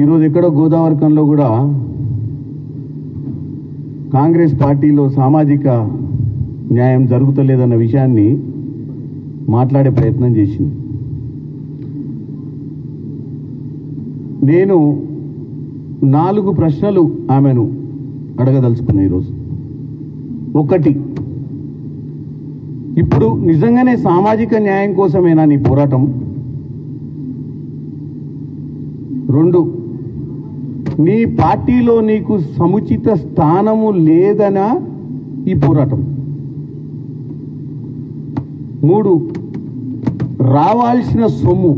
ఈరోజు ఎక్కడో గోదావరికంలో కూడా కాంగ్రెస్ పార్టీలో సామాజిక న్యాయం జరుగుతలేదన్న విషయాన్ని మాట్లాడే ప్రయత్నం చేసింది. నేను నాలుగు ప్రశ్నలు ఆమెను అడగదలుచుకున్నా ఈరోజు. ఒకటి ఇప్పుడు నిజంగానే సామాజిక న్యాయం కోసమేనా నీ పోరాటం? రెండు నీ పార్టీలో నీకు సముచిత స్థానము లేదనా? ఈ పోరాటం. మూడు రావాల్సిన సొమ్ము.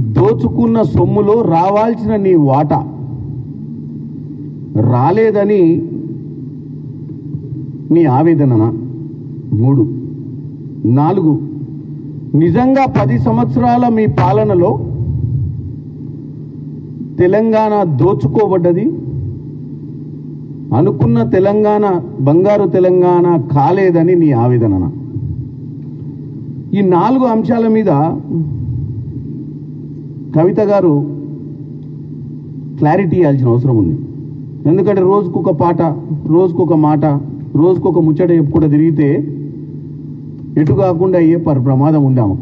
దోచుకున్న సొమ్ములో రావాల్సిన నీ వాటా. రాలేదని నీ ఆవేదననా? మూడు నాలుగు నిజంగా పది సంవత్సరాల మీ పాలనలో తెలంగాణ దోచుకోబడ్డది. అనుకున్న తెలంగాణ బంగారు తెలంగాణ కాలేదని నీ ఆవేదన ఈ నాలుగు అంశాల మీద కవిత గారు క్లారిటీ ఇవ్వాల్సిన అవసరం ఉంది. ఎందుకంటే రోజుకొక పాట రోజుకొక మాట రోజుకొక ముచ్చట చెప్పుకుంటూ తిరిగితే ఎటు కాకుండా అయ్యే పర్ ప్రమాదం ఉందాము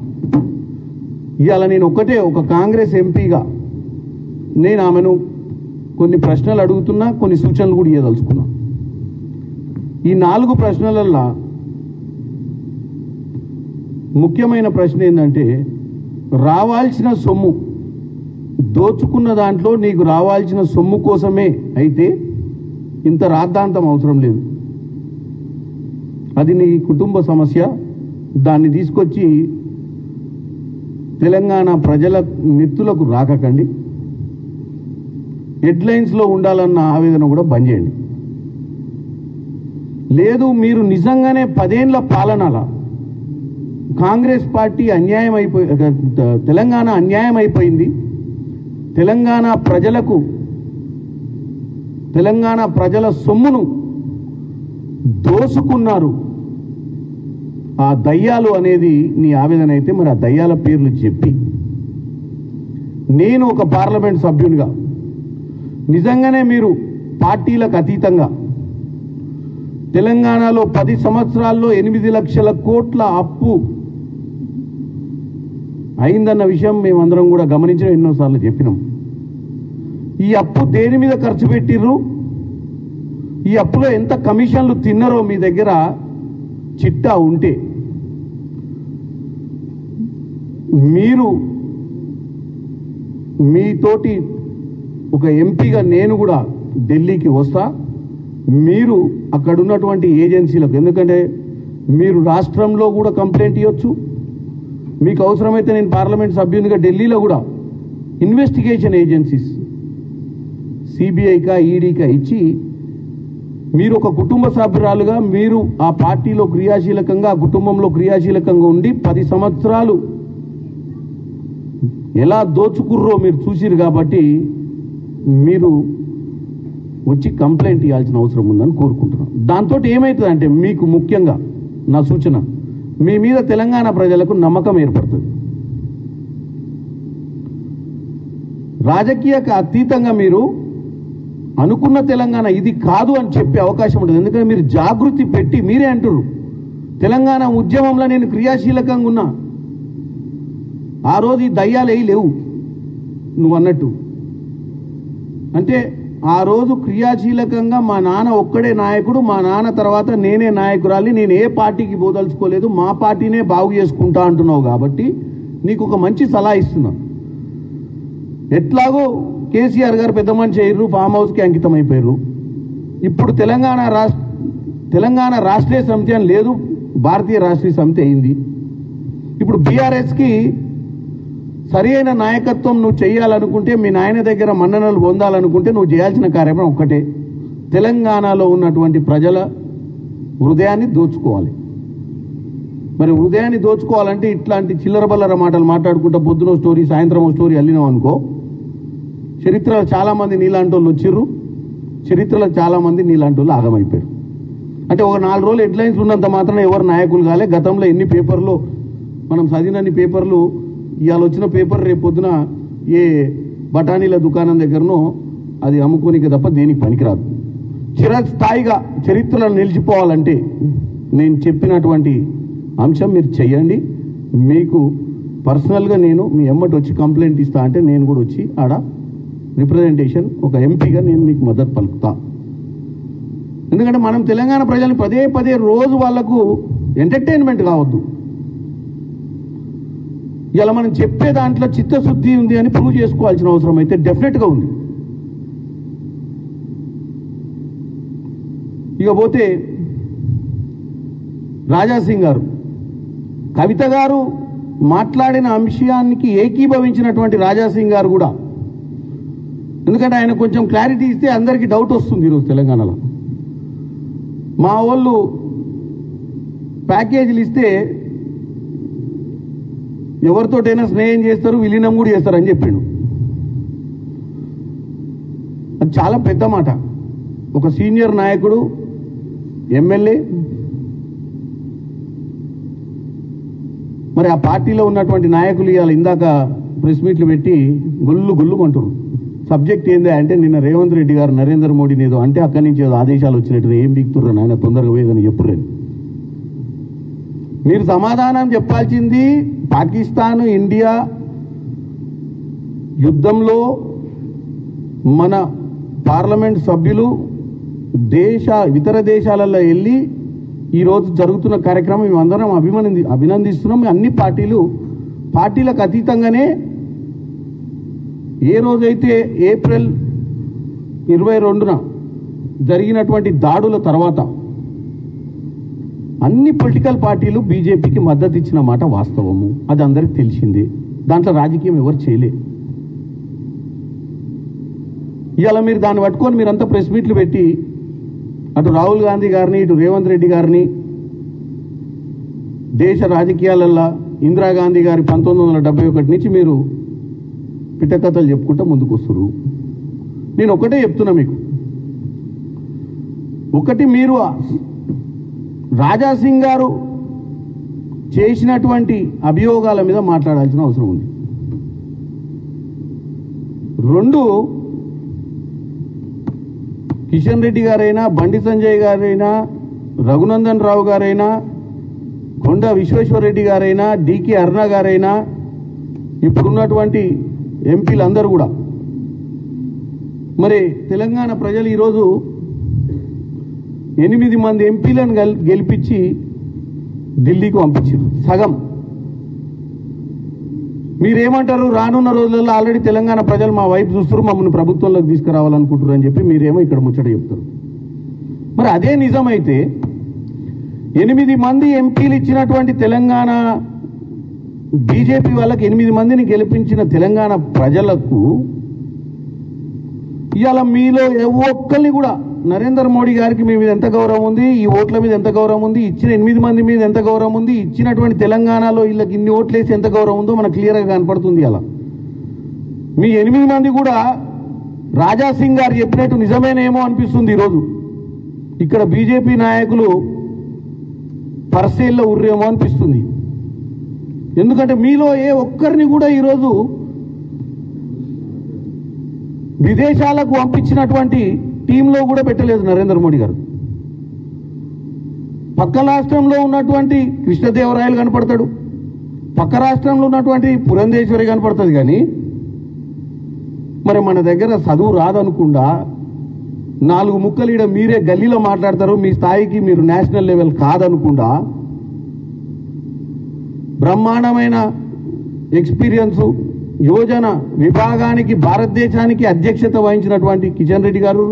ఇవాళ నేను ఒక్కటే ఒక కాంగ్రెస్ ఎంపీగా నేను ఆమెను కొన్ని ప్రశ్నలు అడుగుతున్నా కొన్ని సూచనలు కూడా ఇవ్వదలుచుకున్నా ఈ నాలుగు ప్రశ్నలల్లా ముఖ్యమైన ప్రశ్న ఏంటంటే రావాల్సిన సొమ్ము దోచుకున్న దాంట్లో నీకు రావాల్సిన సొమ్ము కోసమే అయితే ఇంత రాద్ధాంతం అవసరం లేదు. అది నీ కుటుంబ సమస్య. దాన్ని తీసుకొచ్చి తెలంగాణ ప్రజల నెత్తులకు రాకకండి. హెడ్లైన్స్లో ఉండాలన్న ఆవేదన కూడా బంద్ చేయండి. లేదు మీరు నిజంగానే పదేండ్ల పాలనల కాంగ్రెస్ పార్టీ అన్యాయం అయిపోయి తెలంగాణ అన్యాయం అయిపోయింది. తెలంగాణ ప్రజలకు తెలంగాణ ప్రజల సొమ్మును దోసుకున్నారు. ఆ దయ్యాలు అనేది నీ ఆవేదన అయితే మరి ఆ దయ్యాల పేర్లు చెప్పి. నేను ఒక పార్లమెంట్ సభ్యునిగా నిజంగానే మీరు పార్టీలకు అతీతంగా తెలంగాణలో పది సంవత్సరాల్లో ఎనిమిది లక్షల కోట్ల అప్పు అయిందన్న విషయం మేమందరం కూడా గమనించడం ఎన్నోసార్లు చెప్పినాం. ఈ అప్పు దేని మీద ఖర్చు పెట్టిర్రు? ఈ అప్పులో ఎంత కమిషన్లు తిన్నారో మీ దగ్గర చిట్టా ఉంటే మీరు మీతోటి ఒక ఎంపీగా నేను కూడా ఢిల్లీకి వస్తా. మీరు అక్కడ ఉన్నటువంటి ఏజెన్సీలకు ఎందుకంటే మీరు రాష్ట్రంలో కూడా కంప్లైంట్ ఇవ్వచ్చు మీకు అవసరమైతే నేను పార్లమెంట్ సభ్యునిగా ఢిల్లీలో కూడా ఇన్వెస్టిగేషన్ ఏజెన్సీస్ సిబిఐకా ఈడీకా ఇచ్చి మీరు ఒక కుటుంబ సభ్యురాలుగా మీరు ఆ పార్టీలో క్రియాశీలకంగా ఆ కుటుంబంలో క్రియాశీలకంగా ఉండి పది సంవత్సరాలు ఎలా దోచుకుర్రో మీరు చూసిరు కాబట్టి మీరు వచ్చి కంప్లైంట్ ఇవ్వాల్సిన అవసరం ఉందని కోరుకుంటున్నాను దాంతో ఏమవుతుందంటే మీకు ముఖ్యంగా నా సూచన మీ మీద తెలంగాణ ప్రజలకు నమ్మకం ఏర్పడుతుంది. రాజకీయకు అతీతంగా మీరు అనుకున్న తెలంగాణ ఇది కాదు అని చెప్పే అవకాశం ఉంటుంది. ఎందుకంటే మీరు జాగృతి పెట్టి మీరే అంటున్నారు తెలంగాణ ఉద్యమంలో నేను క్రియాశీలకంగా ఉన్నా. ఆ రోజు ఈ దయ్యాలు లేవు. నువ్వు అన్నట్టు. అంటే ఆ రోజు క్రియాశీలకంగా మా నాన్న ఒక్కడే నాయకుడు మా నాన్న తర్వాత నేనే నాయకురాలి నేను ఏ పార్టీకి పోదలుచుకోలేదు మా పార్టీనే బాగు చేసుకుంటా అంటున్నావు కాబట్టి నీకు ఒక మంచి సలహా ఇస్తున్నా. ఎట్లాగో కేసీఆర్ గారు పెద్ద మనిషి అయ్యారు ఫామ్ హౌస్కి అంకితం అయిపోయారు ఇప్పుడు తెలంగాణ రాష్ట్ర తెలంగాణ రాష్ట్రీయ సమితి అని లేదు భారతీయ రాష్ట్రీయ సమితి అయింది. ఇప్పుడు బీఆర్ఎస్కి సరి అయిన నాయకత్వం నువ్వు చేయాలనుకుంటే మీ నాయన దగ్గర మన్ననలు పొందాలనుకుంటే నువ్వు చేయాల్సిన కార్యక్రమం ఒక్కటే. తెలంగాణలో ఉన్నటువంటి ప్రజల హృదయాన్ని దోచుకోవాలి. మరి హృదయాన్ని దోచుకోవాలంటే ఇట్లాంటి చిల్లర బల్లర మాటలు మాట్లాడుకుంటా పొద్దున స్టోరీ సాయంత్రం స్టోరీ అల్లినాం అనుకో చరిత్రలో చాలామంది నీలాంటి వాళ్ళు వచ్చిర్రు చరిత్రలో చాలామంది నీలాంటి వాళ్ళు ఆగమైపోయారు. అంటే ఒక నాలుగు రోజులు హెడ్లైన్స్ ఉన్నంత మాత్రం ఎవరు నాయకులు కాలే. గతంలో ఎన్ని పేపర్లు మనం చదివినన్ని పేపర్లు ఇవాళ వచ్చిన పేపర్ రేపు పొద్దున ఏ బఠానీల దుకాణం దగ్గరనో అది అమ్ముకోనికి తప్ప దేనికి పనికిరాదు. చిరస్థాయిగా చరిత్రలో నిలిచిపోవాలంటే నేను చెప్పినటువంటి అంశం మీరు చెయ్యండి. మీకు పర్సనల్గా నేను మీ ఎమ్మటి వచ్చి కంప్లైంట్ ఇస్తా అంటే నేను కూడా వచ్చి ఆడ రిప్రజెంటేషన్ ఒక ఎంపీగా నేను మీకు మద్దతు పలుకుతా. ఎందుకంటే మనం తెలంగాణ ప్రజలు పదే పదే రోజు వాళ్ళకు ఎంటర్టైన్మెంట్ కావద్దు. ఇలా మనం చెప్పే దాంట్లో చిత్తశుద్ధి ఉంది అని ప్రూవ్ చేసుకోవాల్సిన అవసరం అయితే డెఫినెట్గా ఉంది. ఇకపోతే రాజాసింగ్ గారు కవిత గారు మాట్లాడిన అంశానికి ఏకీభవించినటువంటి రాజాసింగ్ గారు కూడా ఎందుకంటే ఆయన కొంచెం క్లారిటీ ఇస్తే అందరికీ డౌట్ వస్తుంది ఈరోజు తెలంగాణలో. మా వాళ్ళు ప్యాకేజీలు ఇస్తే ఎవరితోటైనా స్నేహం చేస్తారు విలీనం కూడా చేస్తారని చెప్పిండు. అది చాలా పెద్ద మాట. ఒక సీనియర్ నాయకుడు ఎమ్మెల్యే. మరి ఆ పార్టీలో ఉన్నటువంటి నాయకులు ఇవాళ ఇందాక ప్రెస్ మీట్లు పెట్టి గొల్లు గొల్లు అంటారు సబ్జెక్ట్ ఏందా అంటే నిన్న రేవంత్ రెడ్డి గారు నరేంద్ర మోడీని ఏదో అంటే అక్కడి నుంచి ఏదో ఆదేశాలు వచ్చినట్టు ఏం బిగుతుర్రు ఆయన తొందరగా పోయేదని చెప్పురేను మీరు సమాధానం చెప్పాల్సింది పాకిస్తాన్ ఇండియా యుద్ధంలో మన పార్లమెంట్ సభ్యులు దేశ ఇతర దేశాలలో వెళ్ళి ఈరోజు జరుగుతున్న కార్యక్రమం మేమందరం అభిమని అభినందిస్తున్నాం. అన్ని పార్టీలు పార్టీలకు అతీతంగానే ఏ రోజైతే ఏప్రిల్ ఇరవై రెండున జరిగినటువంటి దాడుల తర్వాత అన్ని పొలిటికల్ పార్టీలు బీజేపీకి మద్దతు ఇచ్చిన మాట వాస్తవము. అది అందరికి తెలిసిందే. దాంట్లో రాజకీయం ఎవరు చేయలే. ఇవాళ మీరు దాన్ని పట్టుకొని మీరంతా ప్రెస్ మీట్లు పెట్టి అటు రాహుల్ గాంధీ గారిని ఇటు రేవంత్ రెడ్డి గారిని దేశ రాజకీయాలల్లో ఇందిరాగాంధీ గారి పంతొమ్మిది వందల డెబ్బై ఒకటి నుంచి మీరు పిట్టకథలు చెప్పుకుంటూ ముందుకు వస్తున్నారు నేను ఒకటే చెప్తున్నా మీకు. ఒకటి మీరు రాజాసింగ్ గారు చేసినటువంటి అభియోగాల మీద మాట్లాడాల్సిన అవసరం ఉంది. రెండు కిషన్ రెడ్డి గారైనా బండి సంజయ్ గారైనా రఘునందన్ రావు గారైనా కొండ విశ్వేశ్వరరెడ్డి గారైనా డికే అరుణ గారైనా ఇప్పుడున్నటువంటి ఎంపీలందరూ కూడా. మరి తెలంగాణ ప్రజలు ఈరోజు ఎనిమిది మంది ఎంపీలను గెలిపించి ఢిల్లీకి పంపించారు. సగం. మీరేమంటారు? రానున్న రోజులలో ఆల్రెడీ తెలంగాణ ప్రజలు మా వైపు చూస్తారు మమ్మల్ని ప్రభుత్వంలోకి తీసుకురావాలనుకుంటారు అని చెప్పి మీరేమో ఇక్కడ ముచ్చట చెప్తారు. మరి అదే నిజమైతే ఎనిమిది మంది ఎంపీలు ఇచ్చినటువంటి తెలంగాణ బీజేపీ వాళ్ళకి ఎనిమిది మందిని గెలిపించిన తెలంగాణ ప్రజలకు ఇవాళ మీలో ఒక్కరిని కూడా నరేంద్ర మోడీ గారికి మీ మీద ఎంత గౌరవం ఉంది? ఈ ఓట్ల మీద ఎంత గౌరవం ఉంది? ఇచ్చిన ఎనిమిది మంది మీద ఎంత గౌరవం ఉంది? ఇచ్చినటువంటి తెలంగాణలో వీళ్ళకి ఇన్ని ఓట్లు వేసి ఎంత గౌరవం ఉందో మనకు క్లియర్గా కనపడుతుంది అలా. మీ ఎనిమిది మంది కూడా రాజా సింగ్ గారు చెప్పినట్టు నిజమేనేమో అనిపిస్తుంది ఈరోజు. ఇక్కడ బీజేపీ నాయకులు పరసేల్లో ఉర్రేమో అనిపిస్తుంది. ఎందుకంటే మీలో ఏ ఒక్కరిని కూడా ఈరోజు విదేశాలకు పంపించినటువంటి టీంలో కూడా పెట్టలేదు నరేంద్ర మోడీ గారు. పక్క రాష్ట్రంలో ఉన్నటువంటి కృష్ణదేవరాయలు కనపడతాడు. పక్క రాష్ట్రంలో ఉన్నటువంటి పురంధేశ్వరి కనపడుతుంది కానీ మరి మన దగ్గర చదువు రాదనుకుండా నాలుగు ముక్కలు ఈడ మీరే గల్లీలో మాట్లాడతారు మీ స్థాయికి మీరు నేషనల్ లెవెల్ కాదనుకుండా బ్రహ్మాండమైన ఎక్స్పీరియన్సు యోజన విభాగానికి భారతదేశానికి అధ్యక్షత వహించినటువంటి కిషన్ రెడ్డి గారు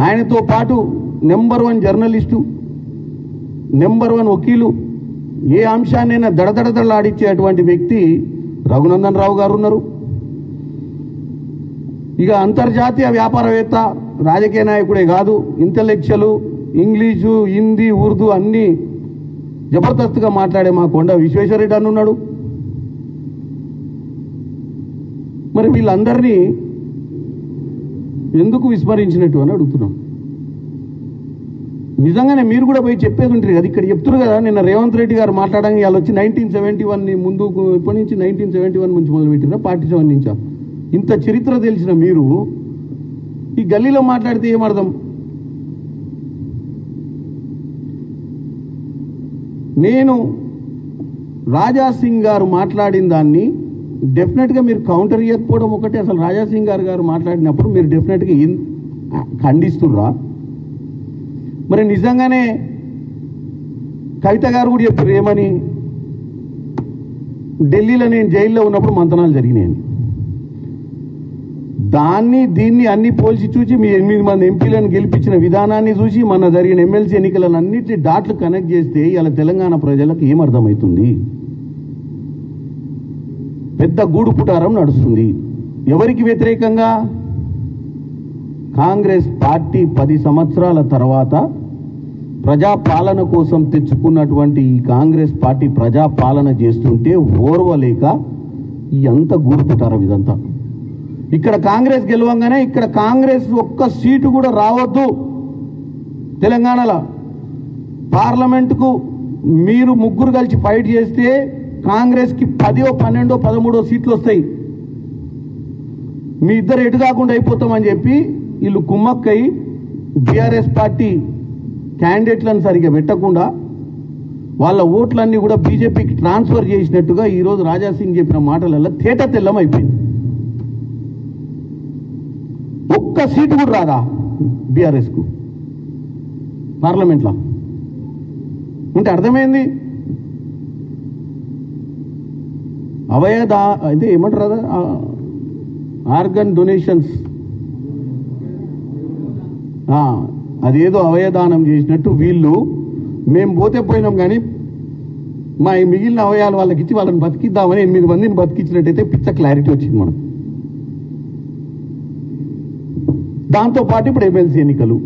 ఆయనతో పాటు number one journalist number one వకీలు ఏ అంశాన్నైనా దడదడదలాడిచ్చేటువంటి వ్యక్తి రఘునందన్ రావు గారు ఉన్నారు ఇక అంతర్జాతీయ వ్యాపారవేత్త రాజకీయ నాయకుడే కాదు ఇంటలెక్చువల్ ఇంగ్లీషు హిందీ ఉర్దూ అన్నీ జబర్దస్త్గా మాట్లాడే మా కొండ విశ్వేశ్వరరెడ్డి అని ఉన్నాడు మరి వీళ్ళందరినీ ఎందుకు విస్మరించినట్టు అని అడుగుతున్నాం. నిజంగానే మీరు కూడా పోయి చెప్పేది ఉంటారు కదా ఇక్కడ చెప్తున్నారు కదా నిన్న రేవంత్ రెడ్డి గారు మాట్లాడడానికి వాళ్ళు వచ్చి నైన్టీన్ సెవెంటీ వన్ ముందు ఇప్పటి నుంచి నైన్టీన్ సెవెంటీ వన్ నుంచి మొదలుపెట్టినా పార్టీ సెవెన్ నుంచా? ఇంత చరిత్ర తెలిసిన మీరు ఈ గల్లీలో మాట్లాడితే ఏమర్థం నేను రాజాసింగ్ గారు మాట్లాడిన దాన్ని డెఫినెట్గా మీరు కౌంటర్ ఇవ్వకపోవడం ఒకటి. అసలు రాజాసింగ్ గారు గారు మాట్లాడినప్పుడు మీరు డెఫినెట్గా ఏం ఖండిస్తుర్రా? మరి నిజంగానే కవిత గారు కూడా చెప్పారు ఏమని? ఢిల్లీలో నేను జైల్లో ఉన్నప్పుడు మంతనాలు జరిగినాయని. దాన్ని దీన్ని అన్ని పోల్చి చూసి మీ ఎనిమిది మంది ఎంపీలను గెలిపించిన విధానాన్ని చూసి మన జరిగిన ఎమ్మెల్సీ ఎన్నికలను అన్నింటినీ డాట్లు కనెక్ట్ చేస్తే ఇలా తెలంగాణ ప్రజలకు ఏమర్థమవుతుంది? పెద్ద గూడు పుటారం నడుస్తుంది. ఎవరికి వ్యతిరేకంగా? కాంగ్రెస్ పార్టీ పది సంవత్సరాల తర్వాత ప్రజాపాలన కోసం తెచ్చుకున్నటువంటి ఈ కాంగ్రెస్ పార్టీ ప్రజాపాలన చేస్తుంటే ఓర్వలేక ఈ అంత గూడు పుటారం ఇదంతా. ఇక్కడ కాంగ్రెస్ గెలవంగానే ఇక్కడ కాంగ్రెస్ ఒక్క సీటు కూడా రావద్దు. తెలంగాణలో పార్లమెంటుకు మీరు ముగ్గురు కలిసి ఫైట్ చేస్తే కాంగ్రెస్కి పదో పన్నెండో పదమూడో సీట్లు వస్తాయి. మీ ఇద్దరు ఎటు కాకుండా అయిపోతామని చెప్పి వీళ్ళు కుమ్మక్కై బీఆర్ఎస్ పార్టీ క్యాండిడేట్లను సరిగా పెట్టకుండా వాళ్ళ ఓట్లన్నీ కూడా బీజేపీకి ట్రాన్స్ఫర్ చేసినట్టుగా ఈరోజు రాజాసింగ్ చెప్పిన మాటలలో తేట తెల్లం అయిపోయింది. ఒక్క సీటు కూడా రాదా బీఆర్ఎస్కు? పార్లమెంట్లో? అంటే అర్థమైంది? అవయదా ఇది ఏమంటారు అదా? Organ donations. అదేదో అవయదానం చేసినట్టు వీళ్ళు మేము పోతే పోయినాం కానీ మా ఈ మిగిలిన అవయాలు వాళ్ళకి ఇచ్చి వాళ్ళని బతికిద్దామని ఎనిమిది మందిని బతికించినట్టయితే పిచ్చ క్లారిటీ వచ్చింది మనం దాంతో పాటు ఇప్పుడు ఎమ్మెల్సీ ఎన్నికలు.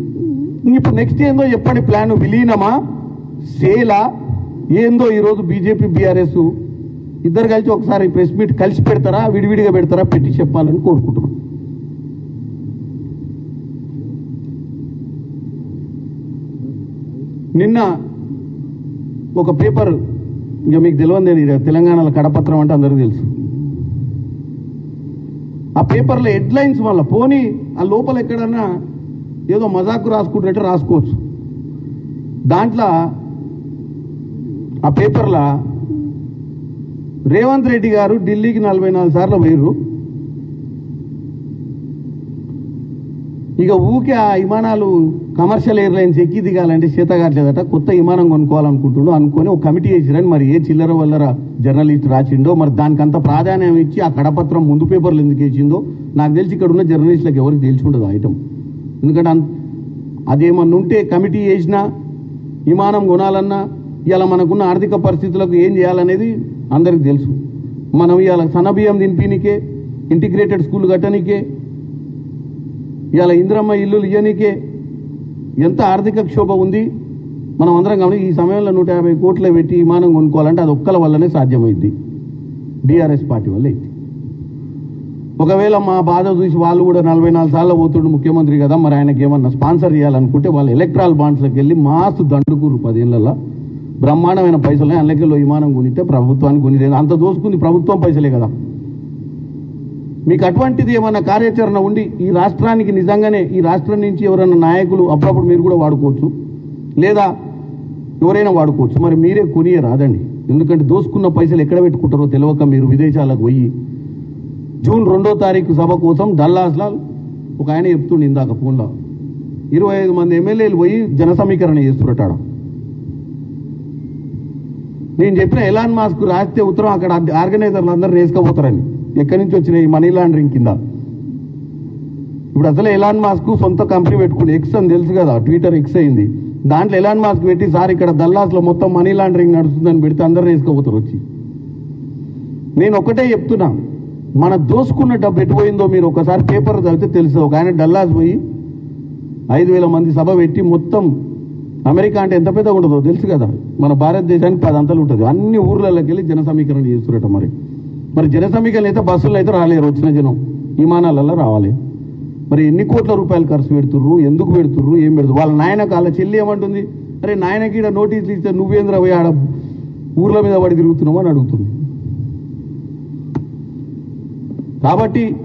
ఇప్పుడు నెక్స్ట్ ఏందో చెప్పండి ప్లాన్ విలీనమా? సేలా? ఏందో ఈరోజు బీజేపీ బీఆర్ఎస్ ఇద్దరు కలిసి ఒకసారి ప్రెస్ మీట్ కలిసి పెడతారా? విడివిడిగా పెడతారా? పెట్టి చెప్పాలని కోరుకుంటున్నాం. నిన్న ఒక పేపర్ ఇక మీకు తెలియదు తెలంగాణలో కడపత్రం అంటే అందరికీ తెలుసు. ఆ పేపర్లో హెడ్లైన్స్ వల్ల పోనీ ఆ లోపల ఎక్కడన్నా ఏదో మజాకు రాసుకుంటున్నట్టు రాసుకోవచ్చు. దాంట్లో ఆ పేపర్లో రేవంత్ రెడ్డి గారు ఢిల్లీకి నలభై నాలుగు సార్లు పోయిర్రు. ఇక ఊకే ఆ విమానాలు కమర్షియల్ ఎయిర్లైన్స్ ఎక్కి దిగాలంటే చేత కావట్లేదట కొత్త విమానం కొనుక్కోవాలనుకుంటుండో అనుకొని ఒక కమిటీ చేసిరని మరి ఏ చిల్లర వల్లర జర్నలిస్ట్ రాసిండో మరి దానికంత ప్రాధాన్యం ఇచ్చి ఆ కడపత్రం ముందు పేపర్లు ఎందుకు వేసిందో నాకు తెలిసి ఇక్కడ ఉన్న జర్నలిస్టులకు ఎవరికి తెలిసి ఉండదు ఐటమ్ ఎందుకంటే అదేమన్నా ఉంటే కమిటీ వేసినా విమానం కొనాలన్నా ఇలా మనకున్న ఆర్థిక పరిస్థితులకు ఏం చేయాలనేది అందరికి తెలుసు. మనం ఇవాళ సన్నబియ్యం తినిపినికే ఇంటిగ్రేటెడ్ స్కూల్ కట్టనికే ఇవాళ ఇంద్రమ్మ ఇల్లులు ఇయ్యనికే ఎంత ఆర్థిక క్షోభ ఉంది. మనం అందరం గమని ఈ సమయంలో నూట యాభై కోట్లు పెట్టి విమానం కొనుక్కోవాలంటే అది ఒక్కల వల్లనే సాధ్యమైంది. బీఆర్ఎస్ పార్టీ వల్ల అయింది ఒకవేళ మా బాధ చూసి వాళ్ళు కూడా నలభై నాలుగు సార్లు పోతుండే ముఖ్యమంత్రి కదా మరి ఆయనకి ఏమన్నా స్పాన్సర్ చేయాలనుకుంటే వాళ్ళు ఎలక్ట్రాల్ బాండ్స్లోకి వెళ్ళి మాస్తు దండుకురు పదేళ్ళలో బ్రహ్మాండమైన పైసలు అల్లకిలో విమానం కొనితే ప్రభుత్వానికి కొనిలేదు అంత దోసుకుంది ప్రభుత్వం పైసలే కదా. మీకు అటువంటిది ఏమైనా కార్యాచరణ ఉండి ఈ రాష్ట్రానికి నిజంగానే ఈ రాష్ట్రం నుంచి ఎవరైనా నాయకులు అప్పుడప్పుడు మీరు కూడా వాడుకోవచ్చు? లేదా ఎవరైనా వాడుకోవచ్చు? మరి మీరే కొనియే రాదండి. ఎందుకంటే దోసుకున్న పైసలు ఎక్కడ పెట్టుకుంటారో తెలియక మీరు విదేశాలకు పోయి జూన్ రెండో తారీఖు సభ కోసం డల్లాస్లాల్ ఒక ఆయన చెప్తుండే ఇందాక ఫోన్లో. ఇరవై ఐదు మంది ఎమ్మెల్యేలు పోయి జన సమీకరణ చేస్తున్నట్టాడ నేను చెప్పిన ఎలాన్ మాస్క్ రాస్తే ఉత్తరం అక్కడ ఆర్గనైజర్లు అందరూ వేసుకపోతారని ఎక్కడి నుంచి వచ్చిన ఈ మనీ లాండరింగ్ కింద. ఇప్పుడు అసలు ఎలాన్ మాస్క్ సొంత కంపెనీ పెట్టుకుని ఎక్స్ అని తెలుసు కదా ట్విట్టర్ ఎక్స్ అయింది. దాంట్లో ఎలాన్ మాస్క్ పెట్టి సార్ ఇక్కడ దల్లాస్లో మొత్తం మనీ లాండరింగ్ నడుస్తుందని పెడితే అందరూ వేసుకోపోతారు వచ్చి. నేను ఒకటే చెప్తున్నా మన దోసుకున్న డబ్బు ఎటుపోయిందో మీరు ఒకసారి పేపర్ చదివితే తెలుసు. ఒక ఆయన డల్లాస్ పోయి ఐదు వేల మంది సభ పెట్టి మొత్తం అమెరికా అంటే ఎంత పెద్దగా ఉంటుందో తెలుసు కదా. మన భారతదేశానికి పది అంతలు ఉంటుంది. అన్ని ఊర్లలోకి వెళ్ళి జన సమీకరణ చేస్తున్నట్ట మరి. మరి జన సమీకరణ అయితే బస్సుల్లో అయితే రాలేరు వచ్చిన జనం. విమానాలలో రావాలి. మరి ఎన్ని కోట్ల రూపాయలు ఖర్చు పెడుతుర్రు? ఎందుకు పెడుతుర్రు? ఏం పెడుతుర్రు? వాళ్ళ నాయనకు వాళ్ళ చెల్లి ఏమంటుంది? అరే నాయనకి ఈడ నోటీసులు ఇస్తే నువ్వేంద్ర పోయి ఆడ ఊర్ల మీద పడి తిరుగుతున్నావు అని అడుగుతుంది. కాబట్టి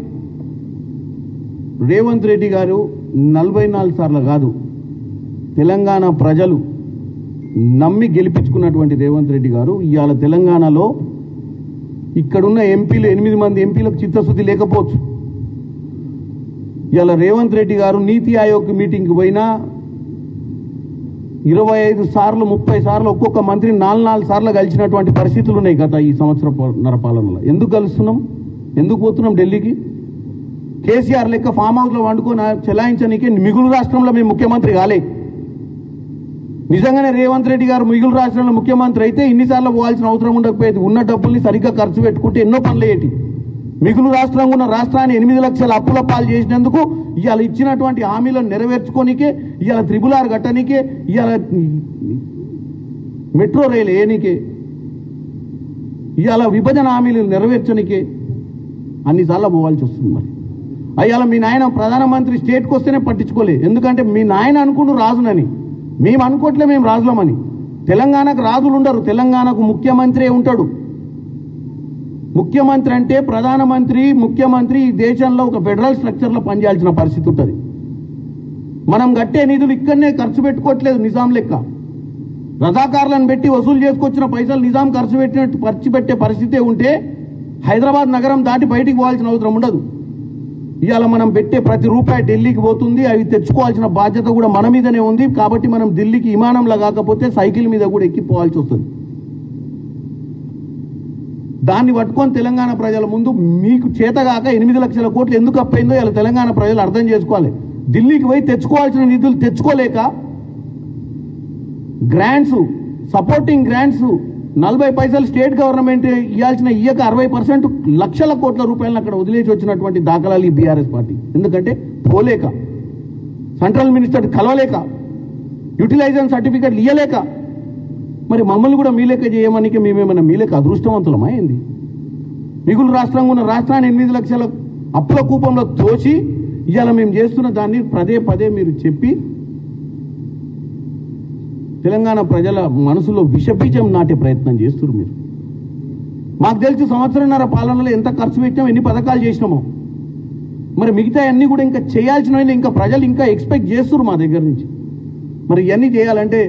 రేవంత్ రెడ్డి గారు నలభై నాలుగు సార్లు కాదు తెలంగాణ ప్రజలు నమ్మి గెలిపించుకున్నటువంటి రేవంత్ రెడ్డి గారు ఇవాళ తెలంగాణలో ఇక్కడున్న ఎంపీలు ఎనిమిది మంది ఎంపీలకు చిత్తశుద్ధి లేకపోవచ్చు. ఇవాళ రేవంత్ రెడ్డి గారు నీతి ఆయోగ్ మీటింగ్కి పోయినా ఇరవై ఐదు సార్లు ముప్పై సార్లు ఒక్కొక్క మంత్రి నాలుగు నాలుగు సార్లు కలిసినటువంటి పరిస్థితులు ఉన్నాయి గత ఈ సంవత్సరం నర పాలనలో ఎందుకు కలుస్తున్నాం? ఎందుకు పోతున్నాం ఢిల్లీకి? కేసీఆర్ లెక్క ఫామ్ హౌస్లో వండుకొని చెలాయించడానికి మిగులు రాష్ట్రంలో మేము ముఖ్యమంత్రి కాలే. నిజంగానే రేవంత్ రెడ్డి గారు మిగులు రాష్ట్రంలో ముఖ్యమంత్రి అయితే ఇన్నిసార్లు పోవాల్సిన అవసరం ఉండకపోయేది. ఉన్న డబ్బుల్ని సరిగ్గా ఖర్చు పెట్టుకుంటే ఎన్నో పనులు ఏంటి? మిగులు రాష్ట్రంగా ఉన్న రాష్ట్రాన్ని ఎనిమిది లక్షల అప్పుల పాలు చేసినందుకు ఇవాళ ఇచ్చినటువంటి హామీలను నెరవేర్చుకోనికే ఇవాళ త్రిబుల్ ఆర్ కట్టనికే ఇవాళ మెట్రో రైలు ఏనికే ఇవాళ విభజన హామీలు నెరవేర్చనికే అన్నిసార్లు పోవాల్సి వస్తుంది మరి. అయ్యాల మీ నాయన ప్రధానమంత్రి స్టేట్కి వస్తేనే పట్టించుకోలే. ఎందుకంటే మీ నాయన అనుకుంటూ రాజునని. మేము అనుకోవట్లే మేము రాజులమని. తెలంగాణకు రాజులు ఉండరు తెలంగాణకు ముఖ్యమంత్రి ఉంటాడు. ముఖ్యమంత్రి అంటే ప్రధానమంత్రి ముఖ్యమంత్రి ఈ దేశంలో ఒక ఫెడరల్ స్ట్రక్చర్లో పనిచేయాల్సిన పరిస్థితి ఉంటుంది. మనం కట్టే నిధులు ఇక్కడనే ఖర్చు పెట్టుకోవట్లేదు నిజాం లెక్క. రజాకారులను పెట్టి వసూలు చేసుకొచ్చిన పైసలు నిజాం ఖర్చు పెట్టినట్టు ఖర్చు పెట్టే పరిస్థితే ఉంటే హైదరాబాద్ నగరం దాటి బయటికి పోవాల్సిన అవసరం ఉండదు. ఇవాళ మనం పెట్టే ప్రతి రూపాయి ఢిల్లీకి పోతుంది అవి తెచ్చుకోవాల్సిన బాధ్యత కూడా మన మీదనే ఉంది. కాబట్టి మనం ఢిల్లీకి విమానంలో కాకపోతే సైకిల్ మీద కూడా ఎక్కిపోవాల్సి వస్తుంది. దాన్ని పట్టుకొని తెలంగాణ ప్రజల ముందు మీకు చేతగాక ఎనిమిది లక్షల కోట్లు ఎందుకు అప్పైందో ఇలా తెలంగాణ ప్రజలు అర్థం చేసుకోవాలి. ఢిల్లీకి పోయి తెచ్చుకోవాల్సిన నిధులు తెచ్చుకోలేక గ్రాంట్స్ సపోర్టింగ్ గ్రాంట్స్ నలభై పైసలు స్టేట్ గవర్నమెంట్ ఇవ్వాల్సిన ఇయ్యక అరవై పర్సెంట్ లక్షల కోట్ల రూపాయలను అక్కడ వదిలేసి వచ్చినటువంటి దాఖలాలు ఈ బీఆర్ఎస్ పార్టీ. ఎందుకంటే పోలేక సెంట్రల్ మినిస్టర్ కలవలేక యూటిలైజేషన్ సర్టిఫికెట్లు ఇవ్వలేక మరి మమ్మల్ని కూడా మీ లెక్క చేయమనికి మేమేమైనా మీ లెక్క అదృష్టవంతులమా మిగులు రాష్ట్రంగా ఉన్న రాష్ట్రాన్ని ఎనిమిది లక్షల అప్పుల కూపంలో తోచి ఇవాళ మేము చేస్తున్న దాన్ని పదే పదే మీరు చెప్పి తెలంగాణ ప్రజల మనసులో విషబీజం నాటే ప్రయత్నం చేస్తున్నారు మీరు. మాకు తెలిసి సంవత్సరంన్నర పాలనలో ఎంత ఖర్చు పెట్టినాం ఎన్ని పథకాలు చేసినామో. మరి మిగతా అన్నీ కూడా ఇంకా చేయాల్సినవి ఇంకా ప్రజలు ఇంకా ఎక్స్పెక్ట్ చేస్తున్నారు మా దగ్గర నుంచి. మరి ఇవన్నీ చేయాలంటే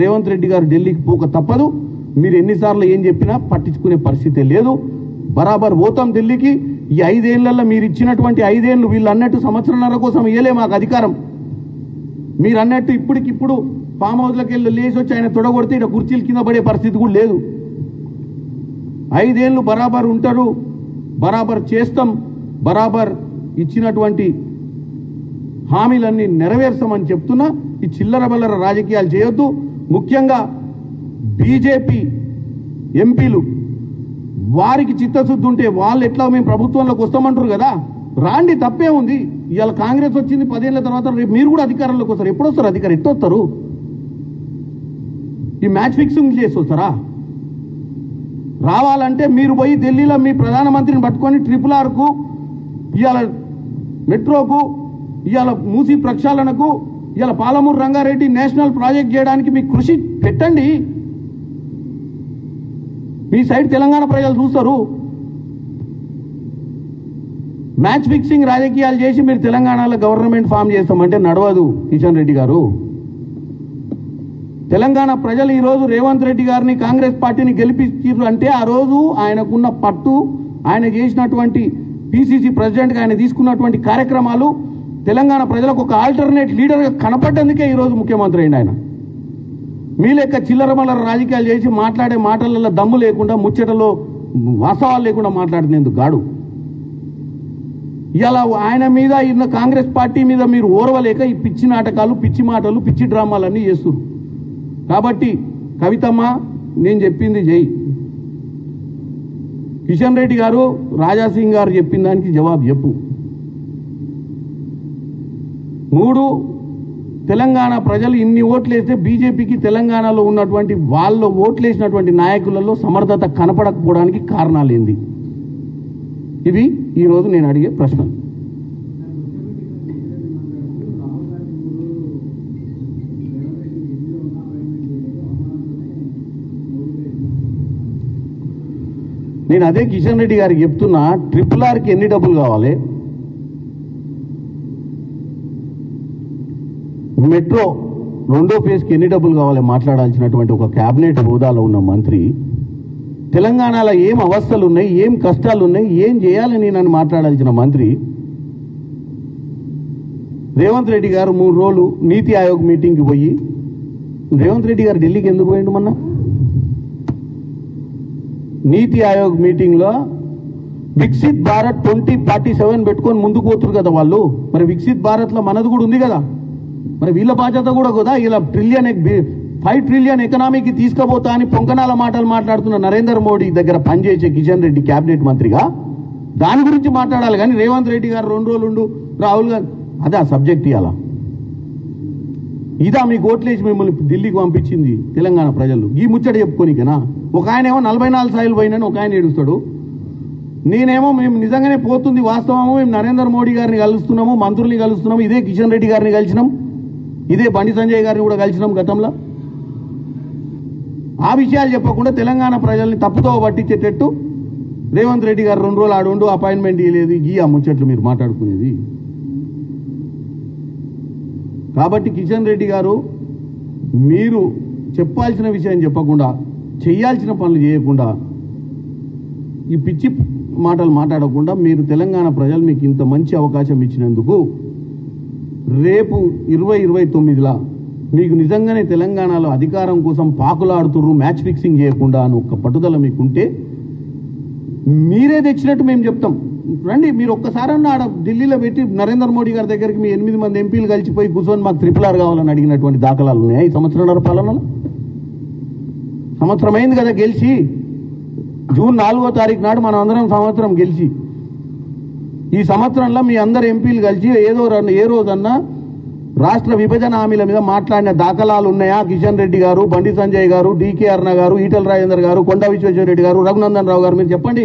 రేవంత్ రెడ్డి గారు ఢిల్లీకి పోక తప్పదు. మీరు ఎన్నిసార్లు ఏం చెప్పినా పట్టించుకునే పరిస్థితి లేదు. బరాబర్ పోతాం ఢిల్లీకి. ఈ ఐదేళ్ళలో మీరు ఇచ్చినటువంటి ఐదేళ్ళు వీళ్ళు అన్నట్టు సంవత్సరంన్నర కోసం ఇయ్యలే మాకు అధికారం. మీరు అన్నట్టు ఇప్పటికిప్పుడు ఫామ్ హౌస్లోకి వెళ్ళి లేచి వచ్చి ఆయన తొడగొడితే ఇక్కడ కుర్చీలు కింద పడే పరిస్థితి కూడా లేదు. ఐదేళ్ళు బరాబర్ ఉంటారు బరాబర్ చేస్తాం బరాబర్ ఇచ్చినటువంటి హామీలన్నీ నెరవేర్స్తామని చెప్తున్నా ఈ చిల్లర బల్లర రాజకీయాలు చేయొద్దు. ముఖ్యంగా బీజేపీ ఎంపీలు వారికి చిత్తశుద్ధి ఉంటే వాళ్ళు ఎట్లా మేము ప్రభుత్వంలోకి వస్తామంటారు కదా? రాండి తప్పే ఉంది. ఇవాళ కాంగ్రెస్ వచ్చింది పదేళ్ళ తర్వాత రేపు మీరు కూడా అధికారంలోకి వస్తారు. ఎప్పుడు వస్తారు అధికారం? ఎట్టు వస్తారు? ఈ మ్యాచ్ ఫిక్సింగ్ చేసి వస్తారా? రావాలంటే మీరు పోయి ఢిల్లీలో మీ ప్రధానమంత్రిని పట్టుకొని ట్రిపుల్ ఆర్కు ఇవాళ మెట్రోకు ఇవాళ మూసి ప్రక్షాళనకు ఇవాళ పాలమూరు రంగారెడ్డి నేషనల్ ప్రాజెక్ట్ చేయడానికి మీ కృషి పెట్టండి. మీ సైడ్ తెలంగాణ ప్రజలు చూస్తారు. మ్యాచ్ ఫిక్సింగ్ రాజకీయాలు చేసి మీరు తెలంగాణలో గవర్నమెంట్ ఫామ్ చేస్తామంటే నడవదు కిషన్ రెడ్డి గారు. తెలంగాణ ప్రజలు ఈరోజు రేవంత్ రెడ్డి గారిని కాంగ్రెస్ పార్టీని గెలిపించారు అంటే ఆ రోజు ఆయనకున్న పట్టు ఆయన చేసినటువంటి పిసిసి ప్రెసిడెంట్గా ఆయన తీసుకున్నటువంటి కార్యక్రమాలు తెలంగాణ ప్రజలకు ఒక ఆల్టర్నేట్ లీడర్గా కనపడ్డందుకే ఈరోజు ముఖ్యమంత్రి అయింది ఆయన. మీ లెక్క చిల్లర మల్లర రాజకీయాలు చేసి మాట్లాడే మాటలలో దమ్ము లేకుండా ముచ్చటలో వాస్తవాలు లేకుండా మాట్లాడినందుకు గాడు. ఇలా ఆయన మీద ఇన్న కాంగ్రెస్ పార్టీ మీద మీరు ఓర్వలేక ఈ పిచ్చి నాటకాలు పిచ్చి మాటలు పిచ్చి డ్రామాలన్నీ చేస్తున్నారు కాబట్టి కవితమ్మ నేను చెప్పింది జై. కిషన్ రెడ్డి గారు రాజాసింగ్ గారు చెప్పిన దానికి జవాబు చెప్పు. మూడు తెలంగాణ ప్రజలు ఇన్ని ఓట్లు వేస్తే బీజేపీకి తెలంగాణలో ఉన్నటువంటి వాళ్ళ ఓట్లు వేసినటువంటి నాయకులలో సమర్థత కనపడకపోవడానికి కారణాలు ఏంది ఇవి ఈరోజు నేను అడిగే ప్రశ్నలు నేను అదే కిషన్ రెడ్డి గారికి చెప్తున్నా ట్రిపుల్ ఆర్కి ఎన్ని డబ్బులు కావాలి? మెట్రో రెండో ఫేజ్కి ఎన్ని డబ్బులు కావాలి మాట్లాడాల్సినటువంటి ఒక క్యాబినెట్ హోదాలో ఉన్న మంత్రి తెలంగాణలో ఏం అవస్థలు ఉన్నాయి ఏం కష్టాలు ఉన్నాయి ఏం చేయాలని నన్ను మాట్లాడాల్సిన మంత్రి రేవంత్ రెడ్డి గారు మూడు రోజులు నీతి ఆయోగ్ మీటింగ్కి పోయి రేవంత్ రెడ్డి గారు ఢిల్లీకి ఎందుకు పోయిండు మొన్న? నీతి ఆయోగ్ మీటింగ్లో Viksit Bharat twenty forty seven పెట్టుకొని ముందుకు పోతురు కదా వాళ్ళు. మరి వికసిత్ భారత్లో మనది కూడా ఉంది కదా. మరి వీళ్ళ బాధ్యత కూడా కదా ఇలా ట్రిలియన్ ఫైవ్ ట్రిలియన్ ఎకనామీకి తీసుకుపోతా అని పొంకనాల మాటలు మాట్లాడుతున్న నరేంద్ర మోడీ దగ్గర పనిచేసే కిషన్ రెడ్డి కేబినెట్ మంత్రిగా? దాని గురించి మాట్లాడాలి కానీ రేవంత్ రెడ్డి గారు రెండు రోజులు ఉండు రాహుల్ గాంధీ అదే ఆ సబ్జెక్ట్ ఇవాళ ఇదా మీకు ఓట్లేసి మిమ్మల్ని ఢిల్లీకి పంపించింది తెలంగాణ ప్రజలు. ఈ ముచ్చట చెప్పుకోనికనా? ఒక ఆయన ఏమో నలభై నాలుగు సార్లు పోయినని ఒక ఆయన ఏడుస్తాడు. నేనేమో మేము నిజంగానే పోతుంది వాస్తవము మేము నరేంద్ర మోడీ గారిని కలుస్తున్నాము మంత్రుల్ని కలుస్తున్నాము ఇదే కిషన్ రెడ్డి గారిని కలిసినాం ఇదే బండి సంజయ్ గారిని కూడా కలిసినాం గతంలో. ఆ విషయాలు చెప్పకుండా తెలంగాణ ప్రజల్ని తప్పుతో పట్టించేటట్టు రేవంత్ రెడ్డి గారు రెండు రోజులు ఆడుండు అపాయింట్మెంట్ ఇవ్వలేదు ఈ ఆ ముచ్చట్లు మీరు మాట్లాడుకునేది. కాబట్టి కిషన్ రెడ్డి గారు మీరు చెప్పాల్సిన విషయం చెప్పకుండా చేయాల్సిన పనులు చేయకుండా ఈ పిచ్చి మాటలు మాట్లాడకుండా మీరు తెలంగాణ ప్రజలు మీకు ఇంత మంచి అవకాశం ఇచ్చినందుకు రేపు ఇరవై ఇరవై తొమ్మిదిలా మీకు నిజంగానే తెలంగాణలో అధికారం కోసం పాకులాడుతుర్రు మ్యాచ్ ఫిక్సింగ్ చేయకుండా అని ఒక్క పట్టుదల మీకుంటే మీరే తెచ్చినట్టు మేము చెప్తాం. రండి మీరు ఒక్కసారన్నా ఆడ ఢిల్లీలో పెట్టి నరేంద్ర మోడీ గారి దగ్గరికి మీ ఎనిమిది మంది ఎంపీలు కలిసిపోయి కూర్చొని మాకు త్రిపుల్ ఆర్ కావాలని అడిగినటువంటి దాఖలాలు ఉన్నాయి ఈ సంవత్సరంన్నర పాలనలో? సంవత్సరం అయింది కదా గెలిచి. జూన్ నాలుగో తారీఖు నాడు మనం అందరం సంవత్సరం గెలిచి. ఈ సంవత్సరంలో మీ అందరు ఎంపీలు కలిసి ఏదో ఏ రోజన్నా రాష్ట్ర విభజన హామీల మీద మాట్లాడిన దాఖలాలు ఉన్నాయా? కిషన్ రెడ్డి గారు బండి సంజయ్ గారు డికే అర్ణ గారు ఈటల రాజేందర్ గారు కొండ విశ్వేశ్వర రెడ్డి గారు రఘునందన్ రావు గారు మీరు చెప్పండి.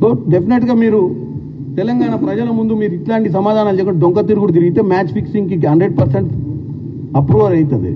సో డెఫినెట్గా మీరు తెలంగాణ ప్రజల ముందు మీరు ఇట్లాంటి సమాధానాలు చెప్పండి. దొంగ తిరుగుడు తిరిగితే మ్యాచ్ ఫిక్సింగ్కి హండ్రెడ్ పర్సెంట్ అప్రూవల్ అవుతుంది.